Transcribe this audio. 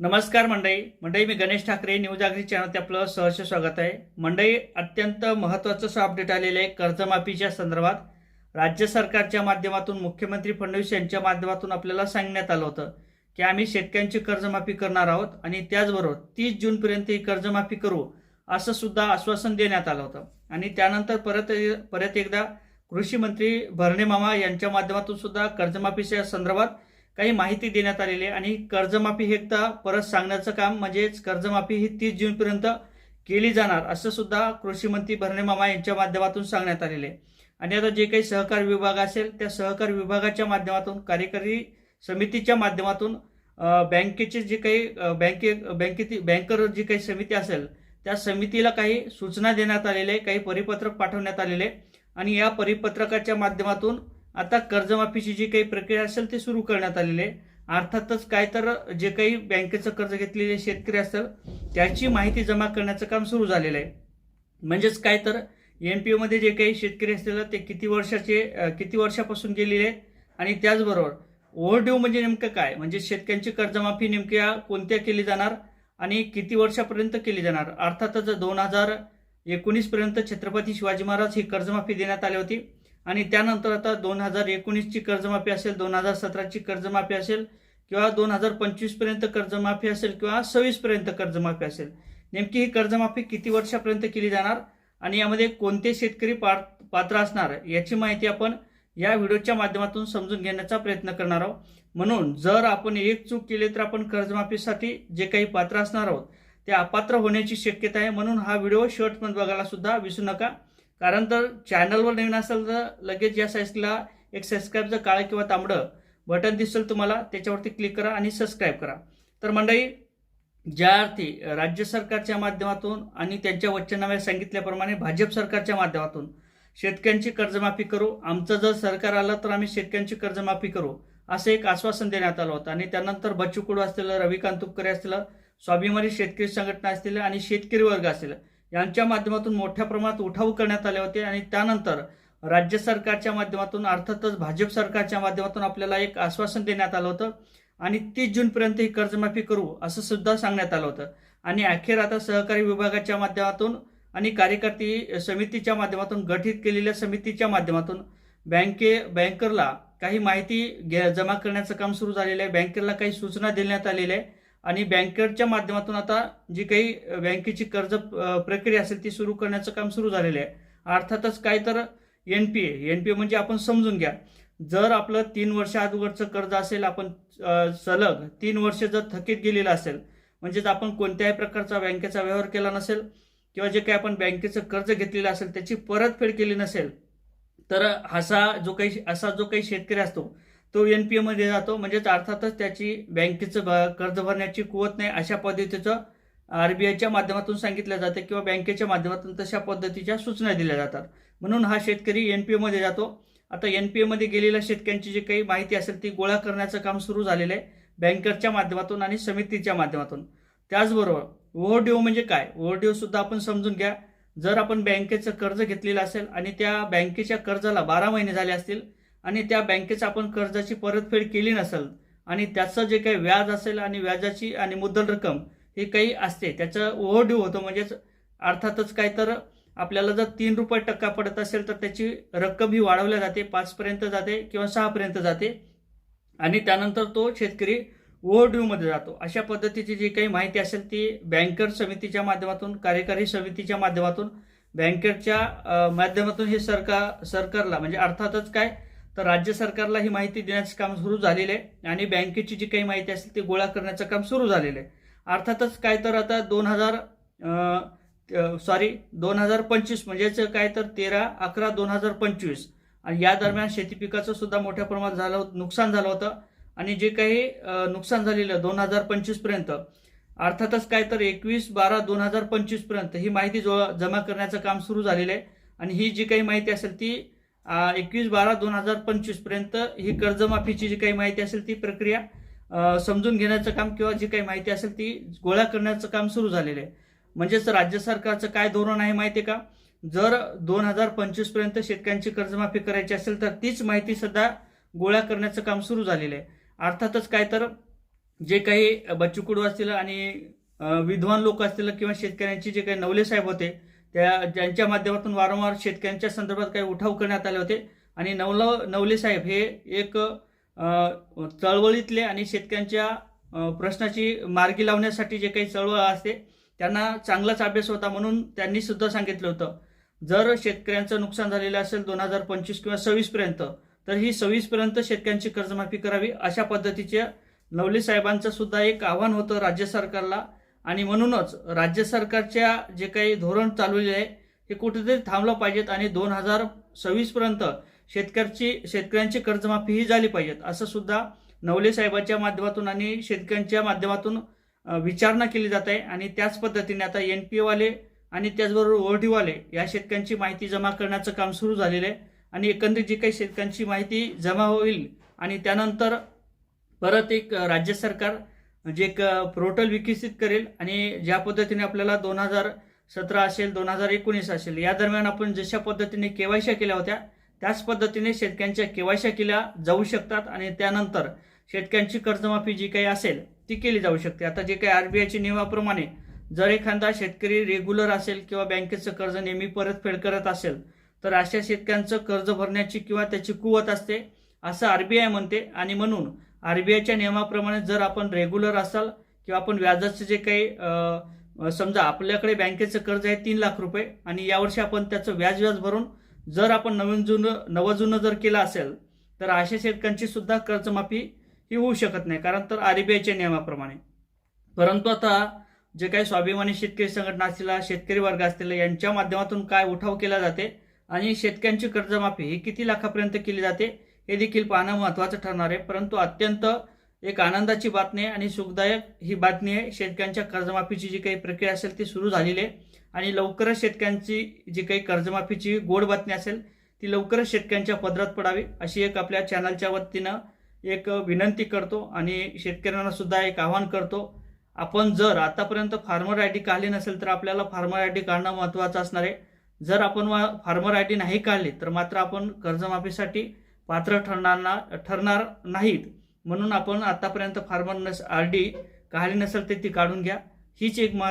नमस्कार मंडई मंडई मी Ganesh Thackeray news Agri channel आपलं सहर्ष स्वागत आहे. मंडई अत्यंत महत्त्वाचं असं अपडेट आलेलं आहे कर्जमाफीच्या संदर्भात. राज्य सरकारच्या माध्यमातून मुख्यमंत्री फडणवीस यांच्या माध्यमातून आपल्याला सांगण्यात आलं होतं की आम्ही शेतकऱ्यांची कर्जमाफी करणार आहोत आणि त्याचबरोबर तीस जूनपर्यंत ही कर्जमाफी करू असं सुद्धा आश्वासन देण्यात आलं होतं. आणि त्यानंतर परत परत एकदा कृषी मंत्री भरणे मामा यांच्या माध्यमातून सुद्धा कर्जमाफीच्या संदर्भात काही माहिती देण्यात आलेली आहे. आणि कर्जमाफी हे एकदा परत सांगण्याचं काम म्हणजेच कर्जमाफी ही तीस जूनपर्यंत केली जाणार असं सुद्धा कृषी मंत्री भरणे मामा यांच्या माध्यमातून सांगण्यात आलेले आहे. आणि आता जे काही सहकार विभाग असेल त्या सहकार विभागाच्या माध्यमातून कार्यकारी समितीच्या माध्यमातून बँकेचे जे काही बँके बँकेतील बँकर जी काही समिती असेल त्या समितीला काही सूचना देण्यात आलेल्या आहे काही परिपत्रक पाठवण्यात आलेले आहे. आणि या परिपत्रकाच्या माध्यमातून आता कर्जमाफीची जी काही प्रक्रिया असेल ती सुरू करण्यात आलेली आहे. अर्थातच काय तर जे काही बँकेचं कर्ज घेतलेले शेतकरी असतात त्याची माहिती जमा करण्याचं काम सुरू झालेलं आहे. म्हणजेच काय तर एन पी ओमध्ये जे काही शेतकरी असतील ते किती वर्षाचे किती वर्षापासून गेलेले आहेत? आणि त्याचबरोबर ओव्हरड्यू म्हणजे नेमकं काय? म्हणजे शेतकऱ्यांची कर्जमाफी नेमक्या कोणत्या केली जाणार आणि किती वर्षापर्यंत केली जाणार? अर्थातच दोन हजार एकोणीसपर्यंत छत्रपती शिवाजी महाराज ही कर्जमाफी देण्यात आली होती. आणि त्यानंतर आता दोन हजार एकोणीसची कर्जमाफी असेल दोन हजार सतराची कर्जमाफी असेल किंवा दोन हजार पंचवीसपर्यंत कर्जमाफी असेल किंवा सव्वीसपर्यंत कर्जमाफी असेल. नेमकी ही कर्जमाफी किती वर्षापर्यंत केली जाणार आणि यामध्ये कोणते शेतकरी पार पात्र असणार याची माहिती आपण या व्हिडिओच्या माध्यमातून समजून घेण्याचा प्रयत्न करणार आहोत. म्हणून जर आपण एक चूक केली तर आपण कर्जमाफीसाठी जे काही पात्र असणार आहोत ते अपात्र होण्याची शक्यता आहे. म्हणून हा व्हिडिओ शेवटपर्यंत बघायला सुद्धा विसरू नका. कारण तर चॅनलवर नवीन असेल तर लगेच या साईजला एक सबस्क्राईबचं काळं किंवा तांबडं बटन दिसेल तुम्हाला त्याच्यावरती क्लिक करा आणि सबस्क्राईब करा. तर मंडळी ज्या अर्थी राज्य सरकारच्या माध्यमातून आणि त्यांच्या वचनामध्ये सांगितल्याप्रमाणे भाजप सरकारच्या माध्यमातून शेतकऱ्यांची कर्जमाफी करू आमचं जर सरकार आलं तर आम्ही शेतकऱ्यांची कर्जमाफी करू असं एक आश्वासन देण्यात आलं होतं. आणि त्यानंतर बच्चू कडू असतील रविकांत तुपकरे असतील स्वाभिमानी शेतकरी संघटना असतील आणि शेतकरी वर्ग असेल यांच्या माध्यमातून मोठ्या प्रमाणात उठाव करण्यात आले होते आणि त्यानंतर राज्य सरकारच्या माध्यमातून अर्थातच भाजप सरकारच्या माध्यमातून आपल्याला एक आश्वासन देण्यात आलं होतं. आणि तीस जूनपर्यंत ही कर्जमाफी करू असं सुद्धा सांगण्यात आलं होतं. आणि अखेर आता सहकारी विभागाच्या माध्यमातून आणि कार्यकर्ती समितीच्या माध्यमातून गठीत केलेल्या समितीच्या माध्यमातून बँके बँकरला काही माहिती घे जमा करण्याचं काम सुरू झालेलं आहे. बँकेला काही सूचना देण्यात आलेल्या आहे आणि बँकेच्या माध्यमातून आता जी काही बँकेची कर्ज प्रक्रिया असेल ती सुरू करण्याचं काम सुरू झालेलं आहे. अर्थातच काय तर N P A N P A म्हणजे आपण समजून घ्या. जर आपलं तीन वर्ष अगोदरचं कर्ज असेल आपण सलग तीन वर्ष जर थकीत गेलेलं असेल म्हणजेच आपण कोणत्याही प्रकारचा बँकेचा व्यवहार केला नसेल किंवा जे काही आपण बँकेचं कर्ज घेतलेलं असेल त्याची परतफेड केली नसेल तर असा जो काही असा जो काही शेतकरी असतो तो एन पी एमध्ये जातो. म्हणजेच अर्थातच त्याची बँकेचं कर्ज भरण्याची कुवत नाही अशा पद्धतीचं आरबीआयच्या माध्यमातून सांगितलं जातं किंवा बँकेच्या माध्यमातून तशा पद्धतीच्या सूचना दिल्या जातात. म्हणून हा शेतकरी एन पी एमध्ये जातो. आता एन पी एमध्ये गेलेल्या शेतकऱ्यांची जी काही माहिती असेल ती गोळा करण्याचं काम सुरू झालेलं आहे. बँकरच्या माध्यमातून आणि समितीच्या माध्यमातून. त्याचबरोबर ओव्हरड्यू म्हणजे काय? ओव्हरड्यू सुद्धा आपण समजून घ्या. जर आपण बँकेचं कर्ज घेतलेलं असेल आणि त्या बँकेच्या कर्जाला बारा महिने झाले असतील आणि त्या बँकेचं आपण कर्जाची परतफेड केली नसेल आणि त्याचं जे काही व्याज असेल आणि व्याजाची आणि मुद्दल रक्कम ही काही असते त्याचं ओव्हरड्यू होतं. म्हणजेच अर्थातच काय तर आपल्याला जर तीन रुपये टक्का पडत असेल तर त्याची रक्कम ही वाढवल्या जाते पाचपर्यंत जाते किंवा सहापर्यंत जाते. आणि त्यानंतर तो शेतकरी ओव्हरड्यूमध्ये जातो. अशा पद्धतीची जी काही माहिती असेल ती बँकर समितीच्या माध्यमातून कार्यकारी समितीच्या माध्यमातून बँकेच्या माध्यमातून हे सरकार सरकारला. म्हणजे अर्थातच काय? तर राज्य सरकारला ही माहिती देण्याचं काम सुरू झालेलं आहे आणि बँकेची जी काही माहिती असेल ती गोळा करण्याचं काम सुरू झालेलं आहे. अर्थातच काय तर आता दोन हजार सॉरी दोन हजार पंचवीस म्हणजेच काय तर तेरा अकरा दोन हजार पंचवीस. आणि या दरम्यान शेती पिकाचं सुद्धा मोठ्या प्रमाणात झालं होतं- नुकसान झालं होतं. आणि जे काही नुकसान झालेलं दोन हजार पंचवीसपर्यंत अर्थातच काय तर एकवीस बारा दोन हजार पंचवीसपर्यंत ही माहिती जो जमा करण्याचं काम सुरू झालेलं आहे. आणि ही जी काही माहिती असेल ती एकवीस बारा दोन हजार पंचवीसपर्यंत ही कर्जमाफीची जी काही माहिती असेल ती प्रक्रिया समजून घेण्याचं काम किंवा जी काही माहिती असेल ती गोळा करण्याचं काम सुरू झालेलं आहे. म्हणजेच राज्य सरकारचं काय धोरण आहे माहिती आहे का? जर दोन हजार पंचवीसपर्यंत शेतकऱ्यांची कर्जमाफी करायची असेल तर तीच माहिती सध्या गोळा करण्याचं काम सुरू झालेलं आहे. अर्थातच काय तर जे काही बच्चू कुडू असतील आणि विद्वान लोक असतील किंवा शेतकऱ्यांची जे काही नवले साहेब होते त्या ज्यांच्या माध्यमातून वारंवार शेतकऱ्यांच्या संदर्भात काही उठाव करण्यात आले होते. आणि नवल नवले साहेब हे एक चळवळीतले आणि शेतकऱ्यांच्या प्रश्नाची मार्गी लावण्यासाठी जे काही चळवळ असते त्यांना चांगलाच अभ्यास होता म्हणून त्यांनी सुद्धा सांगितलं होतं. जर शेतकऱ्यांचं नुकसान झालेलं असेल दोन हजार पंचवीस किंवा सव्वीसपर्यंत तर ही सव्वीसपर्यंत शेतकऱ्यांची कर्जमाफी करावी अशा पद्धतीचे नवले साहेबांचं सुद्धा एक आव्हान होतं राज्य सरकारला. आणि म्हणूनच राज्य सरकारच्या जे काही धोरण चालवले आहे हे कुठेतरी थांबलं पाहिजेत आणि दोन हजार सव्वीसपर्यंत शेतकऱ्याची शेतकऱ्यांची कर्जमाफी ही झाली पाहिजेत असं सुद्धा नवले साहेबांच्या माध्यमातून आणि शेतकऱ्यांच्या माध्यमातून विचारणा केली जात आहे. आणि त्याच पद्धतीने आता एन पी एवाले आणि त्याचबरोबर ओरडीवाले या शेतकऱ्यांची माहिती जमा करण्याचं काम सुरू झालेलं आहे. आणि एकंदरीत जी काही शेतकऱ्यांची माहिती जमा होईल आणि त्यानंतर परत एक राज्य सरकार जे एक पोर्टल विकसित करेल आणि ज्या पद्धतीने आपल्याला दोन हजार सतरा असेल दोन हजार एकोणीस असेल या दरम्यान आपण जशा पद्धतीने केवायशा केल्या होत्या त्याच पद्धतीने शेतकऱ्यांच्या केवायशा केल्या जाऊ शकतात आणि त्यानंतर शेतकऱ्यांची कर्जमाफी जी काही असेल ती केली जाऊ शकते. आता जे काही आरबीआयच्या नियमाप्रमाणे जर एखादा शेतकरी रेग्युलर असेल किंवा बँकेचं कर्ज नेहमी परतफेड करत असेल तर अशा शेतकऱ्यांचं कर्ज भरण्याची किंवा त्याची कुवत असते असं आरबीआय म्हणते आणि म्हणून आरबीआयच्या नियमाप्रमाणे जर आपण रेग्युलर असाल किंवा आपण व्याजाचं जे काही समजा आपल्याकडे बँकेचं कर्ज आहे तीन लाख रुपये आणि यावर्षी आपण त्याचं व्याज व्याज भरून जर आपण नवीन जुनं नवं जुनं जर केलं असेल तर अशा शेतकऱ्यांची सुद्धा कर्जमाफी ही होऊ शकत नाही. कारण तर आरबीआयच्या नियमाप्रमाणे. परंतु आता जे काही स्वाभिमानी शेतकरी संघटना असतील शेतकरी वर्ग असतील यांच्या माध्यमातून काय उठाव केला जाते आणि शेतकऱ्यांची कर्जमाफी ही किती लाखापर्यंत केली जाते हे देखील पाहणं महत्त्वाचं ठरणार आहे. परंतु अत्यंत एक आनंदाची बातमी आहे आणि सुखदायक ही बातमी आहे. शेतकऱ्यांच्या कर्जमाफीची जी काही प्रक्रिया असेल ती सुरू झालेली आहे. आणि लवकरच शेतकऱ्यांची जी काही कर्जमाफीची गोड बातमी असेल ती लवकरच शेतकऱ्यांच्या पदरात पडावी अशी एक आपल्या चॅनलच्या वतीनं एक विनंती करतो आणि शेतकऱ्यांना सुद्धा एक आवाहन करतो. आपण जर आतापर्यंत फार्मर आय डी काढली नसेल तर आपल्याला फार्मर आय डी काढणं महत्त्वाचं असणार आहे. जर आपण फार्मर आय डी नाही काढली तर मात्र आपण कर्जमाफीसाठी पात्र ठरणार ना ठरणार नाहीत. म्हणून आपण आतापर्यंत फार्मर नस आर डी काढली नसेल तर ती काढून घ्या. हीच एक